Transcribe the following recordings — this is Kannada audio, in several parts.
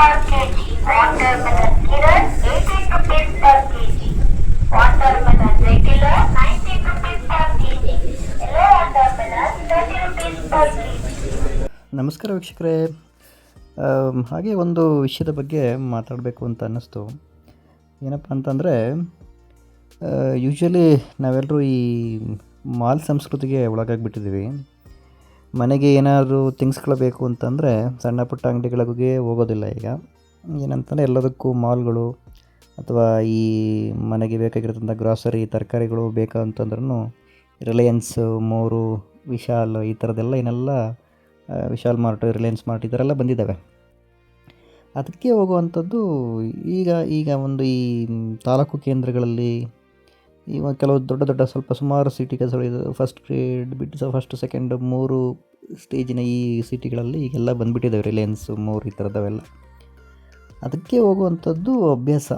per kg. Watermelon Kiran 18 rupees per kg. Watermelon regular 90 rupees per kg. Yellow watermelon 30 rupees per kg. ನಮಸ್ಕಾರ ವೀಕ್ಷಕರೇ ಹಾಗೆ ಒಂದು ವಿಷಯದ ಬಗ್ಗೆ ಮಾತಾಡಬೇಕು ಅಂತ ಅನ್ನಿಸ್ತು ಏನಪ್ಪ ಅಂತಂದರೆ ಯೂಶ್ವಲಿ ನಾವೆಲ್ಲರೂ ಈ ಮಾಲ್ ಸಂಸ್ಕೃತಿಗೆ ಒಳಗಾಗಿಬಿಟ್ಟಿದ್ದೀವಿ ಮನೆಗೆ ಏನಾದರೂ ತಿಂಗ್ಸ್ಗಳು ಬೇಕು ಅಂತಂದರೆ ಸಣ್ಣ ಪುಟ್ಟ ಅಂಗಡಿಗಳಿಗೆ ಹೋಗೋದಿಲ್ಲ ಈಗ. ಏನಂತಂದರೆ ಎಲ್ಲದಕ್ಕೂ ಮಾಲ್ಗಳು ಅಥವಾ ಈ ಮನೆಗೆ ಬೇಕಾಗಿರೋದಂಥ ಗ್ರಾಸರಿ ತರಕಾರಿಗಳು ಬೇಕಂತಂದ್ರೂ ರಿಲಯನ್ಸ್, ಮೋರು, ವಿಶಾಲ್ ಈ ಥರದ್ದೆಲ್ಲ ಏನೆಲ್ಲ ವಿಶಾಲ್ ಮಾರ್ಟ್, ರಿಲಯನ್ಸ್ ಮಾರ್ಟ್ ಈ ಥರ ಎಲ್ಲ ಬಂದಿದ್ದಾವೆ. ಅದಕ್ಕೆ ಹೋಗುವಂಥದ್ದು ಈಗ ಈಗ ಒಂದು ಈ ತಾಲೂಕು ಕೇಂದ್ರಗಳಲ್ಲಿ ಇವಾಗ ಕೆಲವು ದೊಡ್ಡ ದೊಡ್ಡ ಸ್ವಲ್ಪ ಸುಮಾರು ಸಿಟಿಗಳು ಫಸ್ಟ್ ಗ್ರೇಡ್ ಬಿಟ್ಟು ಫಸ್ಟ್ ಸೆಕೆಂಡ್ ಮೂರು ಸ್ಟೇಜಿನ ಈ ಸಿಟಿಗಳಲ್ಲಿ ಈಗೆಲ್ಲ ಬಂದುಬಿಟ್ಟಿದ್ದಾವೆ ರಿಲಯನ್ಸ್ ಮೂರು ಈ ಥರದವೆಲ್ಲ ಅದಕ್ಕೆ ಹೋಗುವಂಥದ್ದು ಅಭ್ಯಾಸ.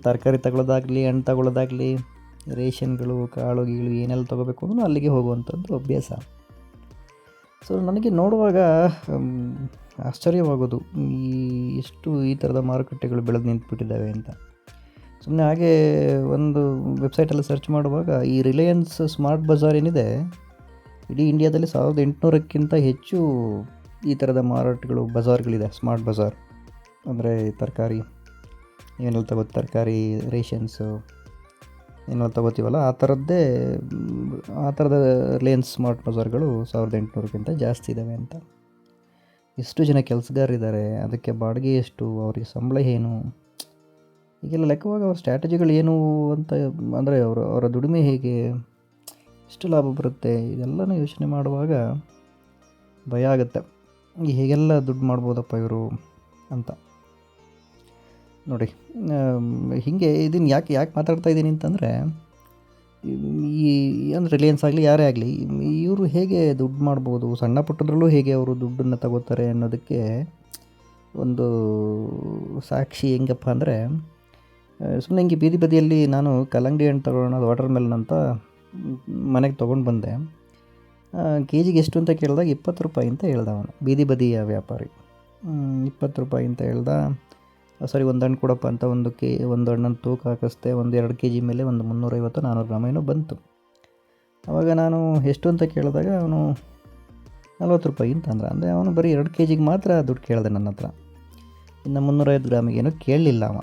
ತರಕಾರಿ ತಗೊಳ್ಳೋದಾಗಲಿ, ಹಣ್ಣು ತಗೊಳ್ಳೋದಾಗಲಿ ರೇಷನ್ಗಳು ಕಾಳು ಏನೆಲ್ಲ ತೊಗೋಬೇಕು ಅಂದ್ರೂ ಅಲ್ಲಿಗೆ ಹೋಗುವಂಥದ್ದು ಅಭ್ಯಾಸ. ಸೊ ನನಗೆ ನೋಡುವಾಗ ಆಶ್ಚರ್ಯವಾಗೋದು. ಈ ಎಷ್ಟು ಈ ಥರದ ಮಾರುಕಟ್ಟೆಗಳು ಬೆಳೆದು ನಿಂತುಬಿಟ್ಟಿದ್ದಾವೆ ಅಂತ. ಸುಮ್ಮನೆ ಹಾಗೆ ಒಂದು ವೆಬ್ಸೈಟಲ್ಲಿ ಸರ್ಚ್ ಮಾಡುವಾಗ ಈ ರಿಲಯನ್ಸ್ ಸ್ಮಾರ್ಟ್ ಬಜಾರ್ ಏನಿದೆ, ಇಡೀ ಇಂಡಿಯಾದಲ್ಲಿ ಸಾವಿರದ ಎಂಟುನೂರಕ್ಕಿಂತ ಹೆಚ್ಚು ಈ ಥರದ ಮಾರಾಟಗಳು, ಬಜಾರ್ಗಳಿದೆ ಸ್ಮಾರ್ಟ್ ಬಜಾರ್ ಅಂದರೆ ತರಕಾರಿ ಏನೆಲ್ಲ ತಗೋದು ತರಕಾರಿ ರೇಷನ್ಸು ಏನೆಲ್ಲ ತಗೋತೀವಲ್ಲ ಆ ಥರದ್ದೇ ಆ ಥರದ ರಿಲಯನ್ಸ್ ಸ್ಮಾರ್ಟ್ ಬಜಾರ್ಗಳು ಸಾವಿರದ ಎಂಟುನೂರಕ್ಕಿಂತ ಜಾಸ್ತಿ ಇದ್ದಾವೆ ಅಂತ. ಎಷ್ಟು ಜನ ಕೆಲಸಗಾರರಿದ್ದಾರೆ ಅದಕ್ಕೆ ಬಾಡಿಗೆ ಎಷ್ಟು, ಅವರಿಗೆ ಸಂಬಳ ಏನು? ಹೀಗೆಲ್ಲ ಲೆಕ್ಕವಾಗ ಅವ್ರ ಸ್ಟ್ರಾಟಜಿಗಳು ಏನು ಅಂತ, ಅಂದರೆ ಅವರು, ಅವರ ದುಡಿಮೆ ಹೇಗೆ, ಎಷ್ಟು ಲಾಭ ಬರುತ್ತೆ, ಇದೆಲ್ಲನೂ ಯೋಚನೆ ಮಾಡುವಾಗ ಭಯ ಆಗುತ್ತೆ. ಹೇಗೆಲ್ಲ ದುಡ್ಡು ಮಾಡ್ಬೋದಪ್ಪ ಇವರು ಅಂತ. ನೋಡಿ ಹೀಗೆ ಇದನ್ನು ಯಾಕೆ ಯಾಕೆ ಮಾತಾಡ್ತಾ ಇದ್ದೀನಿ ಅಂತಂದರೆ, ಈ, ಅಂದರೆ ರಿಲಯನ್ಸ್ ಆಗಲಿ, ಯಾರೇ ಆಗಲಿ, ಇವರು ಹೇಗೆ ದುಡ್ಡು ಮಾಡ್ಬೋದು, ಸಣ್ಣ ಪುಟ್ಟದ್ರಲ್ಲೂ ಹೇಗೆ ಅವರು ದುಡ್ಡನ್ನು ತಗೋತಾರೆ ಅನ್ನೋದಕ್ಕೆ ಒಂದು ಸಾಕ್ಷಿ ಹೆಂಗಪ್ಪ ಅಂದರೆ ಸುಮ್ಮನೆ ಹಿಂಗೆ ಬೀದಿ ಬದಿಯಲ್ಲಿ ನಾನು ಕಲ್ಲಂಗಡಿ ಹಣ್ಣು ತಗೊಳ್ಳೋಣ ವಾಟರ್ ಮೆಲನ್ ಅಂತ ಮನೆಗೆ ತೊಗೊಂಡು ಬಂದೆ. ಕೆ ಜಿಗೆ ಎಷ್ಟು ಅಂತ ಕೇಳಿದಾಗ ಇಪ್ಪತ್ತು ರೂಪಾಯಿ ಅಂತ ಹೇಳ್ದ ಅವನು, ಬೀದಿ ಬದಿಯ ವ್ಯಾಪಾರಿ. ಇಪ್ಪತ್ತು ರೂಪಾಯಿ ಅಂತ ಹೇಳ್ದ ಸರಿ ಒಂದು ಹಣ್ಣು ಕೊಡಪ್ಪ ಅಂತ ಒಂದು ಕೆ, ಒಂದು ಹಣ್ಣನ್ನು ತೂಕ ಹಾಕಿಸ್ದೆ, ಒಂದು ಎರಡು ಕೆ ಜಿ ಮೇಲೆ ಒಂದು ಮುನ್ನೂರೈವತ್ತು ನಾನ್ನೂರು ಗ್ರಾಮ ಏನೋ ಬಂತು. ಆವಾಗ ನಾನು ಎಷ್ಟು ಅಂತ ಕೇಳಿದಾಗ ಅವನು ನಲ್ವತ್ತು ರೂಪಾಯಿ ಅಂತ ಅಂದ್ರೆ, ಅಂದರೆ ಅವನು ಬರೀ ಎರಡು ಕೆ ಜಿಗೆ ಮಾತ್ರ ದುಡ್ಡು ಕೇಳಿದೆ ನನ್ನ ಹತ್ರ. ಇನ್ನು ಮುನ್ನೂರೈವತ್ತು ಗ್ರಾಮಿಗೆ ಏನೂ ಕೇಳಲಿಲ್ಲ ಅವ.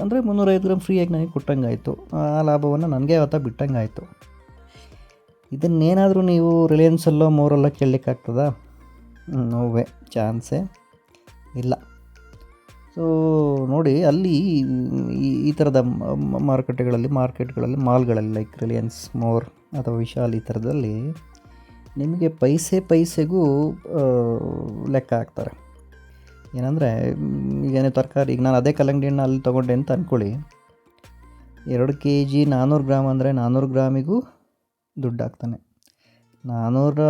ಅಂದರೆ ಮುನ್ನೂರೈವತ್ತು ಗ್ರಾಮ್ ಫ್ರೀಯಾಗಿ ನನಗೆ ಕೊಟ್ಟಂಗಾಯಿತು. ಆ ಲಾಭವನ್ನು ನನಗೆ ಅವತ್ತ ಬಿಟ್ಟಂಗಾಯಿತು. ಇದನ್ನೇನಾದರೂ ನೀವು ರಿಲಯನ್ಸಲ್ಲೋ ಮೋರಲ್ಲೋ ಕೇಳಲಿಕ್ಕಾಗ್ತದಾ? ನೋವೇ ಚಾನ್ಸೇ ಇಲ್ಲ. ಸೊ ನೋಡಿ, ಅಲ್ಲಿ ಈ ಈ ಥರದ ಮಾರುಕಟ್ಟೆಗಳಲ್ಲಿ, ಮಾರ್ಕೆಟ್ಗಳಲ್ಲಿ, ಮಾಲ್ಗಳಲ್ಲಿ ಲೈಕ್ ರಿಲಯನ್ಸ್ ಮೋರ್ ಅಥವಾ ವಿಶಾಲ್ ಈ ಥರದಲ್ಲಿ ನಿಮಗೆ ಪೈಸೆ, ಪೈಸೆಗೂ ಲೆಕ್ಕ ಹಾಕ್ತಾರೆ. ಏನಂದರೆ ಈಗೇನೇ ತರಕಾರಿ, ಈಗ ನಾನು ಅದೇ ಕಲ್ಲಂಗಡಿ ಹಣ್ಣು ಅಲ್ಲಿ ತೊಗೊಂಡೆ ಅಂತ ಅಂದ್ಕೊಳ್ಳಿ ಎರಡು ಕೆ ಜಿ ನಾನ್ನೂರು ಗ್ರಾಮ್ ಅಂದರೆ ನಾನ್ನೂರು ಗ್ರಾಮಿಗೂ ದುಡ್ಡು ಹಾಕ್ತಾನೆ ನಾನ್ನೂರ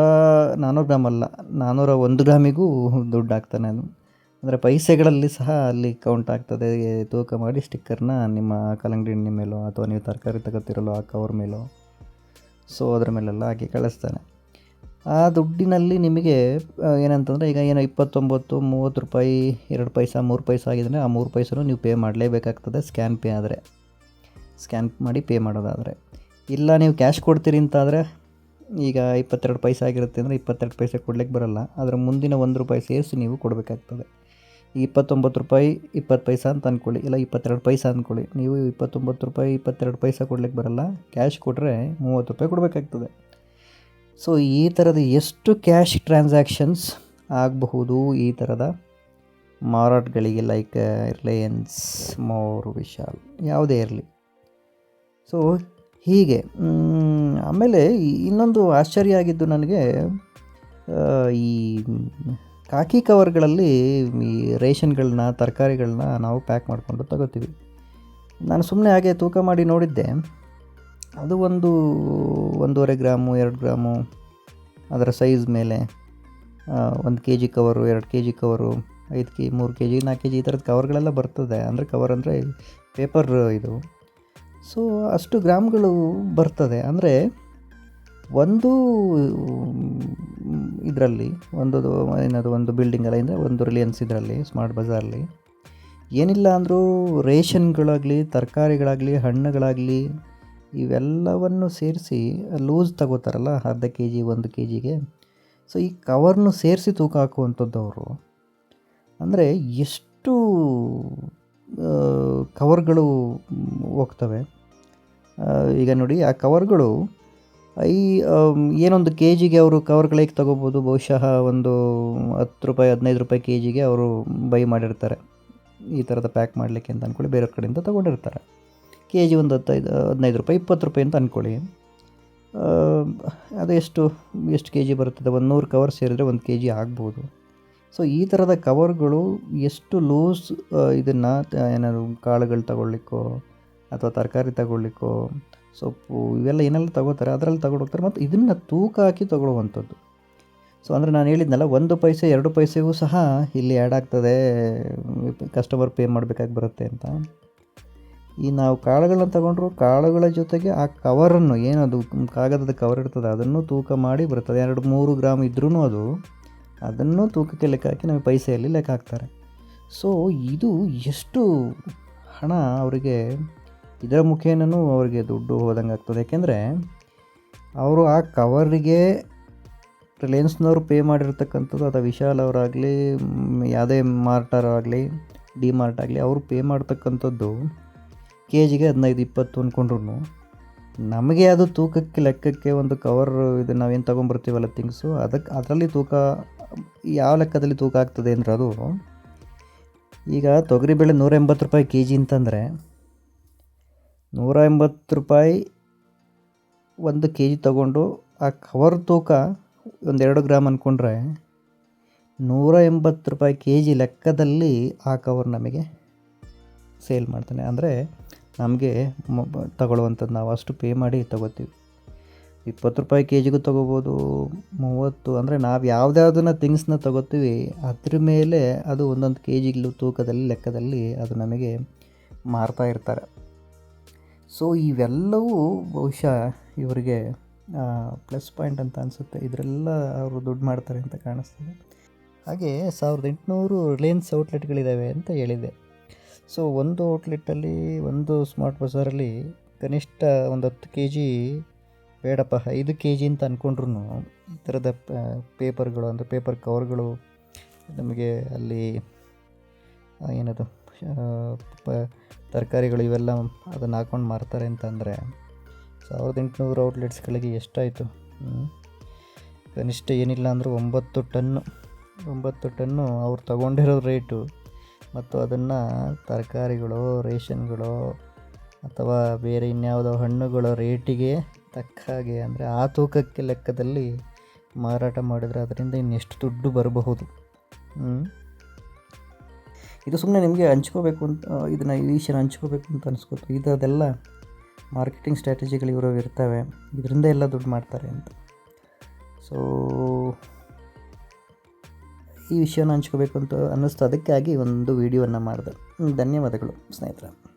ನಾನ್ನೂರು ಗ್ರಾಮ್ ಅಲ್ಲ ನಾನ್ನೂರ ಒಂದು ಗ್ರಾಮಿಗೂ ದುಡ್ಡು ಹಾಕ್ತಾನೆ ಅದು. ಅಂದರೆ ಪೈಸೆಗಳಲ್ಲಿ ಸಹ ಅಲ್ಲಿ ಕೌಂಟ್ ಆಗ್ತದೆ. ತೂಕ ಮಾಡಿ ಸ್ಟಿಕ್ಕರ್ನ ನಿಮ್ಮ ಕಲ್ಲಂಗಡಿ ಹಣ್ಣಿನ ಮೇಲೋ, ಅಥವಾ ನೀವು ತರಕಾರಿ ತಗೋತಿರಲ್ಲೋ ಆ ಕವರ್ ಮೇಲೋ. ಸೊ ಅದ್ರ ಮೇಲೆಲ್ಲ ಹಾಕಿ ಕಳಿಸ್ತಾನೆ. ಆ ದುಡ್ಡಿನಲ್ಲಿ ನಿಮಗೆ ಏನಂತಂದರೆ ಈಗ ಏನೋ ಇಪ್ಪತ್ತೊಂಬತ್ತು, ಮೂವತ್ತು ರೂಪಾಯಿ, ಎರಡು ಪೈಸಾ, ಮೂರು ಪೈಸ ಆಗಿದ್ರೆ ಆ ಮೂರು ಪೈಸನೂ ನೀವು ಪೇ ಮಾಡಲೇಬೇಕಾಗ್ತದೆ, ಸ್ಕ್ಯಾನ್ ಪೇ ಆದರೆ. ಸ್ಕ್ಯಾನ್ ಮಾಡಿ ಪೇ ಮಾಡೋದಾದರೆ. ಇಲ್ಲ ನೀವು ಕ್ಯಾಶ್ ಕೊಡ್ತೀರಿ ಅಂತಾದರೆ, ಈಗ ಇಪ್ಪತ್ತೆರಡು ಪೈಸೆ ಆಗಿರುತ್ತೆ ಅಂದರೆ ಇಪ್ಪತ್ತೆರಡು ಪೈಸೆ ಕೊಡ್ಲಿಕ್ಕೆ ಬರಲ್ಲ. ಅದರ ಮುಂದಿನ ಒಂದು ರೂಪಾಯಿ ಸೇರಿಸಿ ನೀವು ಕೊಡಬೇಕಾಗ್ತದೆ. ಇಪ್ಪತ್ತೊಂಬತ್ತು ರೂಪಾಯಿ ಇಪ್ಪತ್ತು ಪೈಸಾ ಅಂತ ಅಂದ್ಕೊಳ್ಳಿ, ಇಲ್ಲ ಇಪ್ಪತ್ತೆರಡು ಪೈಸೆ ಅಂದ್ಕೊಳ್ಳಿ. ನೀವು ಇಪ್ಪತ್ತೊಂಬತ್ತು ರೂಪಾಯಿ ಇಪ್ಪತ್ತೆರಡು ಪೈಸೆ ಕೊಡ್ಲಿಕ್ಕೆ ಬರಲ್ಲ, ಕ್ಯಾಶ್ ಕೊಟ್ಟರೆ ಮೂವತ್ತು ರೂಪಾಯಿ ಕೊಡಬೇಕಾಗ್ತದೆ. ಸೊ ಈ ಥರದ ಎಷ್ಟು ಕ್ಯಾಶ್ ಟ್ರಾನ್ಸಾಕ್ಷನ್ಸ್ ಆಗಬಹುದು? ಈ ಥರದ ಮಾರಾಟಗಳಿಗೆ ಲೈಕ್ ರಿಲಯನ್ಸ್ ಮೋರ್ ವಿಶಾಲ್ ಯಾವುದೇ ಇರಲಿ. ಸೊ ಹೀಗೆ ಆಮೇಲೆ ಇನ್ನೊಂದು ಆಶ್ಚರ್ಯ ಆಗಿದ್ದು ನನಗೆ ಈ ಕಾಕಿ ಕವರ್ಗಳಲ್ಲಿ ಈ ರೇಷನ್ಗಳನ್ನ, ತರಕಾರಿಗಳನ್ನ ನಾವು ಪ್ಯಾಕ್ ಮಾಡಿಕೊಂಡು ತಗೋತೀವಿ. ನಾನು ಸುಮ್ಮನೆ ಹಾಗೆ ತೂಕ ಮಾಡಿ ನೋಡಿದ್ದೆ. ಅದು ಒಂದು ಒಂದೂವರೆ ಗ್ರಾಮು, ಎರಡು ಗ್ರಾಮು, ಅದರ ಸೈಜ್ ಮೇಲೆ ಒಂದು ಕೆ ಜಿ ಕವರು ಎರಡು ಕೆ ಜಿ ಕವರು ಐದು ಕೆ, ಮೂರು ಕೆ ಜಿ ನಾಲ್ಕು ಕೆ ಜಿ ಈ ಥರದ ಕವರ್ಗಳೆಲ್ಲ ಬರ್ತದೆ. ಅಂದರೆ ಕವರ್ ಅಂದರೆ ಪೇಪರ್ ಇದು. ಸೊ ಅಷ್ಟು ಗ್ರಾಮ್ಗಳು ಬರ್ತದೆ. ಅಂದರೆ ಒಂದು ಇದರಲ್ಲಿ, ಒಂದು ಏನದು, ಒಂದು ಬಿಲ್ಡಿಂಗ್ ಅಲ್ಲ, ಅಂದರೆ ಒಂದು ರಿಲಿಯನ್ಸ್ ಇದರಲ್ಲಿ ಸ್ಮಾರ್ಟ್ ಬಜಾರಲ್ಲಿ ಏನಿಲ್ಲ ಅಂದರೂ ರೇಷನ್ಗಳಾಗಲಿ, ತರಕಾರಿಗಳಾಗಲಿ, ಹಣ್ಣುಗಳಾಗಲಿ ಇವೆಲ್ಲವನ್ನು ಸೇರಿಸಿ, ಲೂಸ್ ತಗೋತಾರಲ್ಲ ಅರ್ಧ ಕೆ ಜಿ ಒಂದು ಕೆ ಜಿಗೆ ಸೊ ಈ ಕವರ್ನು ಸೇರಿಸಿ ತೂಕ ಹಾಕುವಂಥದ್ದು ಅವರು. ಅಂದರೆ ಎಷ್ಟು ಕವರ್ಗಳು ಹೋಗ್ತವೆ? ಈಗ ನೋಡಿ, ಆ ಕವರ್ಗಳು ಈ ಏನೊಂದು ಕೆ ಜಿಗೆ ಅವರು ಕವರ್ಗಳಿಗೆ ತಗೋಬೋದು? ಬಹುಶಃ ಒಂದು ಹತ್ತು ರೂಪಾಯಿ, ಹದಿನೈದು ರೂಪಾಯಿ ಕೆ ಜಿಗೆ ಅವರು ಬೈ ಮಾಡಿರ್ತಾರೆ. ಈ ಥರದ ಪ್ಯಾಕ್ ಮಾಡಲಿಕ್ಕೆ ಅಂತ ಅಂದ್ಕೊಳ್ಳಿ ಬೇರೆಯವ್ರ ಕಡೆಯಿಂದ ತೊಗೊಂಡಿರ್ತಾರೆ. ಕೆ ಜಿ ಒಂದು ಹತ್ತೈದು, ಹದಿನೈದು ರೂಪಾಯಿ, ಇಪ್ಪತ್ತು ರೂಪಾಯಿ ಅಂತ ಅಂದ್ಕೊಳ್ಳಿ ಅದು ಎಷ್ಟು ಎಷ್ಟು ಕೆ ಜಿ ಬರುತ್ತದೆ? ಒಂದು ನೂರು ಕವರ್ ಸೇರಿದ್ರೆ ಒಂದು ಕೆ ಜಿ ಆಗ್ಬೋದು. ಸೊ ಈ ಥರದ ಕವರ್ಗಳು ಎಷ್ಟು ಲೂಸ್ ಇದನ್ನು ಏನಾದ್ರು ಕಾಳುಗಳು ತಗೊಳ್ಳಿಕ್ಕೋ ಅಥವಾ ತರಕಾರಿ ತಗೊಳ್ಳಿಕ್ಕೋ, ಸೊಪ್ಪು ಇವೆಲ್ಲ ಏನೆಲ್ಲ ತಗೋತಾರೆ, ಅದರಲ್ಲಿ ತಗೊಂಡು ಹೋಗ್ತಾರೆ ಮತ್ತು ಇದನ್ನು ತೂಕ ಹಾಕಿ ತಗೊಳ್ಳುವಂಥದ್ದು. ಸೊ ಅಂದರೆ ನಾನು ಹೇಳಿದ್ನಲ್ಲ, ಒಂದು ಪೈಸೆ, ಎರಡು ಪೈಸೆಗೂ ಸಹ ಇಲ್ಲಿ ಆ್ಯಡ್ ಆಗ್ತದೆ ಕಸ್ಟಮರ್ ಪೇ ಮಾಡಬೇಕಾಗಿ ಬರುತ್ತೆ ಅಂತ. ಈ ನಾವು ಕಾಳುಗಳನ್ನ ತಗೊಂಡ್ರು ಕಾಳುಗಳ ಜೊತೆಗೆ ಆ ಕವರನ್ನು ಏನದು ಕಾಗದದ ಕವರ್ ಇರ್ತದೆ ಅದನ್ನು ತೂಕ ಮಾಡಿ ಬರ್ತದೆ. ಎರಡು ಮೂರು ಗ್ರಾಮ್ ಇದ್ರೂ ಅದು, ಅದನ್ನು ತೂಕಕ್ಕೆ ಲೆಕ್ಕ ಹಾಕಿ ನಮಗೆ ಪೈಸೆಯಲ್ಲಿ ಲೆಕ್ಕ ಹಾಕ್ತಾರೆ. ಸೊ ಇದು ಎಷ್ಟು ಹಣ ಅವರಿಗೆ, ಇದರ ಮುಖೇನೂ ಅವರಿಗೆ ದುಡ್ಡು ಹೋದಂಗೆ ಆಗ್ತದೆ. ಯಾಕೆಂದರೆ, ಅವರು ಆ ಕವರಿಗೆ ರಿಲಯನ್ಸ್ನವರು ಪೇ ಮಾಡಿರ್ತಕ್ಕಂಥದ್ದು, ಅಥವಾ ವಿಶಾಲ್ ಅವರಾಗಲಿ, ಯಾವುದೇ ಮಾರ್ಟರ್ ಆಗಲಿ, ಡಿ ಮಾರ್ಟ್ ಆಗಲಿ, ಅವರು ಪೇ ಮಾಡ್ತಕ್ಕಂಥದ್ದು ಕೆ ಜಿಗೆ ಹದಿನೈದು, ಇಪ್ಪತ್ತು ಅಂದ್ಕೊಂಡ್ರು ನಮಗೆ ಅದು ತೂಕಕ್ಕೆ ಲೆಕ್ಕಕ್ಕೆ ಒಂದು ಕವರ್ ಇದು ನಾವೇನು ತೊಗೊಂಬರ್ತೀವಲ್ಲ ಥಿಂಗ್ಸು ಅದಕ್ಕೆ ಅದರಲ್ಲಿ ತೂಕ, ಯಾವ ಲೆಕ್ಕದಲ್ಲಿ ತೂಕ ಆಗ್ತದೆ ಅಂದ್ರೆ ಅದು ಈಗ ತೊಗರಿಬೇಳೆ ನೂರ ಎಂಬತ್ತು ರೂಪಾಯಿ ಕೆ ಜಿ ಅಂತಂದರೆ ನೂರ ಎಂಬತ್ತು ರೂಪಾಯಿ ಒಂದು ಕೆ ಜಿ ತೊಗೊಂಡು ಆ ಕವರ್ ತೂಕ ಒಂದೆರಡು ಗ್ರಾಮ್ ಅಂದ್ಕೊಂಡ್ರೆ ನೂರ ಎಂಬತ್ತು ರೂಪಾಯಿ ಕೆ ಜಿ ಲೆಕ್ಕದಲ್ಲಿ ಆ ಕವರ್ ನಮಗೆ ಸೇಲ್ ಮಾಡ್ತಾನೆ. ಅಂದರೆ ನಮಗೆ ತಗೊಳ್ಳುವಂಥದ್ದು ನಾವು ಅಷ್ಟು ಪೇ ಮಾಡಿ ತಗೋತೀವಿ. ಇಪ್ಪತ್ತು ರೂಪಾಯಿ ಕೆ ಜಿಗೂ ತೊಗೋಬೋದು, ಮೂವತ್ತು, ಅಂದರೆ ನಾವು ಯಾವುದ್ಯಾವ್ದನ್ನ ಥಿಂಗ್ಸ್ನ ತಗೋತೀವಿ, ಅದ್ರ ಮೇಲೆ ಅದು ಒಂದೊಂದು ಕೆ ಜಿಗಳು ತೂಕದಲ್ಲಿ, ಲೆಕ್ಕದಲ್ಲಿ ಅದು ನಮಗೆ ಮಾರ್ತಾ ಇರ್ತಾರೆ. ಸೊ ಇವೆಲ್ಲವೂ ಬಹುಶಃ ಇವರಿಗೆ ಪ್ಲಸ್ ಪಾಯಿಂಟ್ ಅಂತ ಅನಿಸುತ್ತೆ. ಇದರೆಲ್ಲ ಅವರು ದುಡ್ಡು ಮಾಡ್ತಾರೆ ಅಂತ ಕಾಣಿಸ್ತದೆ. ಹಾಗೆ ಸಾವಿರದ ಎಂಟುನೂರು ರಿಲಯನ್ಸ್ ಔಟ್ಲೆಟ್ಗಳಿದ್ದಾವೆ ಅಂತ ಹೇಳಿದೆ ಸೊ ಒಂದು ಔಟ್ಲೆಟಲ್ಲಿ ಒಂದು ಸ್ಮಾರ್ಟ್ ಬಜಾರಲ್ಲಿ ಕನಿಷ್ಠ ಒಂದು ಹತ್ತು ಕೆ ಜಿ ಬೇಡಪ್ಪ, ಐದು ಕೆ ಜಿ ಅಂತ ಅಂದ್ಕೊಂಡ್ರು ಈ ಥರದ ಪೇಪರ್ಗಳು, ಅಂದರೆ ಪೇಪರ್ ಕವರ್ಗಳು ನಮಗೆ ಅಲ್ಲಿ ಏನದು ಪ, ತರಕಾರಿಗಳು ಇವೆಲ್ಲ ಅದನ್ನು ಹಾಕೊಂಡು ಮಾರ್ತಾರೆ ಅಂತಂದರೆ ಸಾವಿರದ ಎಂಟುನೂರು ಔಟ್ಲೆಟ್ಸ್ಗಳಿಗೆ ಎಷ್ಟಾಯಿತು? ಕನಿಷ್ಠ ಏನಿಲ್ಲ ಅಂದರೂ ಒಂಬತ್ತು ಟನ್ನು ಒಂಬತ್ತು ಟನ್ನು ಅವ್ರು ತಗೊಂಡಿರೋ ರೇಟು ಮತ್ತು ಅದನ್ನು ತರಕಾರಿಗಳು, ರೇಷನ್ಗಳು ಅಥವಾ ಬೇರೆ ಇನ್ಯಾವುದೋ ಹಣ್ಣುಗಳ ರೇಟಿಗೆ ತಕ್ಕ ಹಾಗೆ ಅಂದರೆ ಆ ತೂಕಕ್ಕೆ ಲೆಕ್ಕದಲ್ಲಿ ಮಾರಾಟ ಮಾಡಿದರೆ ಅದರಿಂದ ಇನ್ನೆಷ್ಟು ದುಡ್ಡು ಬರಬಹುದು. ಇದು ಸುಮ್ಮನೆ ನಿಮಗೆ ಹಂಚ್ಕೋಬೇಕು ಅಂತ, ಇದನ್ನು ಈ ಹಂಚ್ಕೋಬೇಕು ಅಂತ ಅನಿಸ್ಕೊತು. ಅದೆಲ್ಲ ಮಾರ್ಕೆಟಿಂಗ್ ಸ್ಟ್ರಾಟಜಿಗಳು ಇವರು ಇರ್ತವೆ. ಇದರಿಂದ ಎಲ್ಲ ದುಡ್ಡು ಮಾಡ್ತಾರೆ ಅಂತ. ಸೊ ಈ ವಿಷಯವನ್ನು ಹಂಚ್ಕೋಬೇಕು ಅಂತ ಅನ್ನಿಸ್ತು. ಅದಕ್ಕಾಗಿ ಒಂದು ವಿಡಿಯೋವನ್ನು ಮಾಡಿದೆ. ಧನ್ಯವಾದಗಳು ಸ್ನೇಹಿತರೆ.